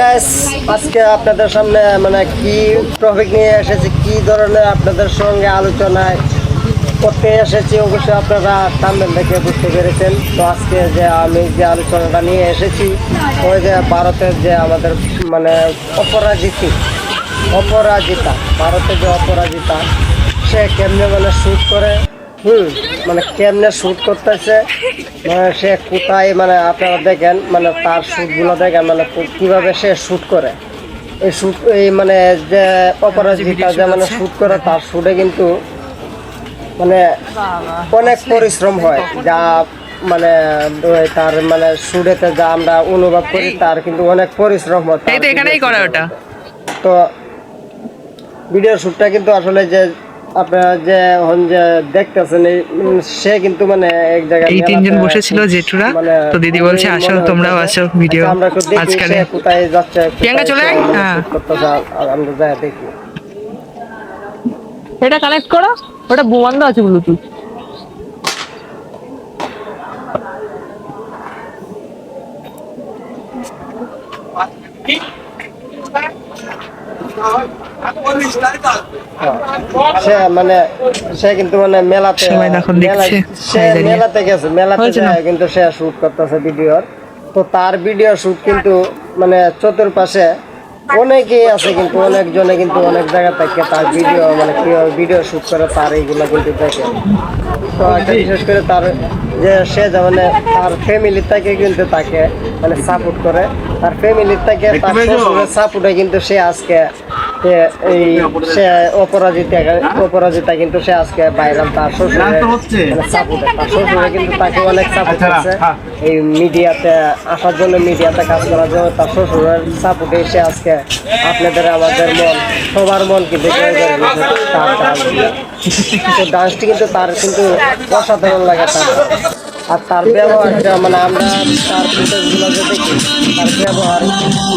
Guys আজকে আপনাদের সামনে মানে কি টপিক নিয়ে এসেছি, কি ধরনের আপনাদের সঙ্গে আলোচনায় করতে এসেছি অবশ্যই আপনারা সামনে দেখে বুঝতে পেরেছেন। তো আজকে যে আমি যে আলোচনাটা নিয়ে এসেছি, ওই যে ভারতের যে আমাদের মানে অপরাজিতি, অপরাজিতা, ভারতের যে অপরাজিতা, সে কেমনে মানে শ্যুট করে হুম মানে কেমনে শ্যুট করতেছে মানে সে কোথায় মানে আপনারা দেখেন মানে তার শ্যুটগুলো দেখেন মানে কীভাবে সে শ্যুট করে। এই শ্যুট এই মানে যে অপরাজিতা যে মানে শ্যুট করে তার শ্যুটে কিন্তু মানে অনেক পরিশ্রম হয়। যা মানে তার মানে শ্যুটেতে যা আমরা অনুভব করি তার কিন্তু অনেক পরিশ্রম হয়। এখানেই ওটা। তো ভিডিও শ্যুটটা কিন্তু আসলে যে আপনারা যে হন যে দেখতেছেন সে কিন্তু মানে এক জায়গায় এই তিনজন বসেছিল জেঠুরা। মানে তো দিদি বলছে আসো তোমরাও আসো ভিডিও আচ্ছা, সে কোথায় যাচ্ছে প্রিয়াঙ্কা চলে হ্যাঁ। আমরা যাই দেখি। এটা কানেক্ট করো ওটা বন্ধ আছে ব্লুটুথ সে মানে সে কিন্তু মানে মেলাতে সবাই দেখছে, সে মেলাতে গেছে মেলাতে যায় কিন্তু সে শুট করতেছে ভিডিওর তো তার ভিডিও শুট কিন্তু মানে চতুর্পাশে অনেকেই আছে কিন্তু অনেকজনে কিন্তু অনেক জায়গা থাকে তার ভিডিও মানে কীভাবে ভিডিও শুট করে তার এইগুলো কিন্তু দেখে। তো একটা বিশেষ করে তার যে সে মানে তার ফ্যামিলি থেকে কিন্তু তাকে মানে সাপোর্ট করে। তার ফ্যামিলি থেকে তার সাপোর্টে কিন্তু সে আজকে সে এই সে অপরাজিতা অপরাজিতা কিন্তু সে আজকে ভাইরাল তার শ্বশুরে মানে তার শ্বশুরে কিন্তু তাকে অনেক সাপোর্ট করছে এই মিডিয়াতে আসার জন্য মিডিয়াতে কাজ করার জন্য তার শ্বশুরের সাপোর্টে সে আজকে আপনাদের আমাদের মন সবার মন কিন্তু জয় করে তার ডান্স তো ডান্সটি কিন্তু তার কিন্তু অসাধারণ লাগে তার। আর তার ব্যবহারটা মানে আমরা তার ফুটেজগুলো যে দেখি। তার ব্যবহার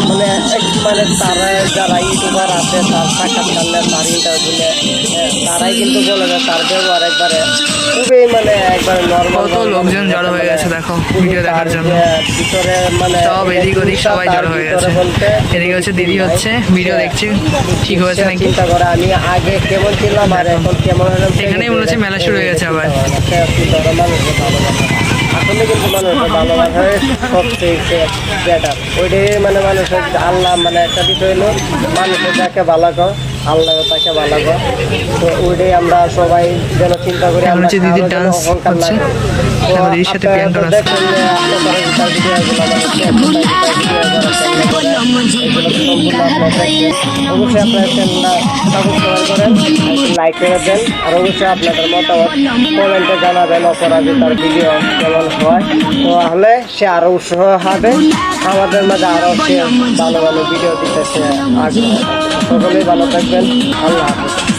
মানে এক- মানে তারা যারা ইউটিউবার আছে তার সাক্ষাৎকার নেয় তার ইন্টারভিউ হ্যাঁ, তারাই কিন্তু বলে যে তার ব্যবহার একবারে খুবই মানে একবারে নর্মাল কত লোকজন জড়ো হয়ে গেছে দেখো ভিডিও দেখার জন্য। ভিতরে মানে সব এদিক ওদিক সবাই জড়ো হয়ে গেছে। এদিকে হচ্ছে দিদি হচ্ছে ভিডিও দেখছে। ঠিক হয়েছে নাকি? চিন্তা করে আমি আগে কেমন ছিলাম আর এখন কেমন হলাম? এখানেই মনে হচ্ছে মেলা শুরু হয়ে গেছে আবার। ভালোবাসা আসলে কিন্তু মানুষের ভালোবাসা সবচেয়ে বেটার ওইটাই মানে মানুষের আল্লাহ মানে একটা বিষয় হলো মানুষের যাকে ভালো কর আল্লাহ তাকে ভালো কর তো ওইটাই আমরা সবাই যেন চিন্তা করি আমরা অহংকার হচ্ছে। করি। সাথে করে। অবশ্যই আপনারা চ্যানেলটা সাবস্ক্রাইব করেন লাইক করে দেন আর অবশ্যই আপনাদের মতামত কমেন্টে জানাবেন অপরাজিতার ভিডিও কেমন হয়। তাহলে সে আরও উৎসাহ হবে আমাদের মাঝে আরও সে ভালো ভালো ভিডিও দিতে সে আগ্রহ সকলেই ভালো থাকবেন। আল্লাহ হাফিজ।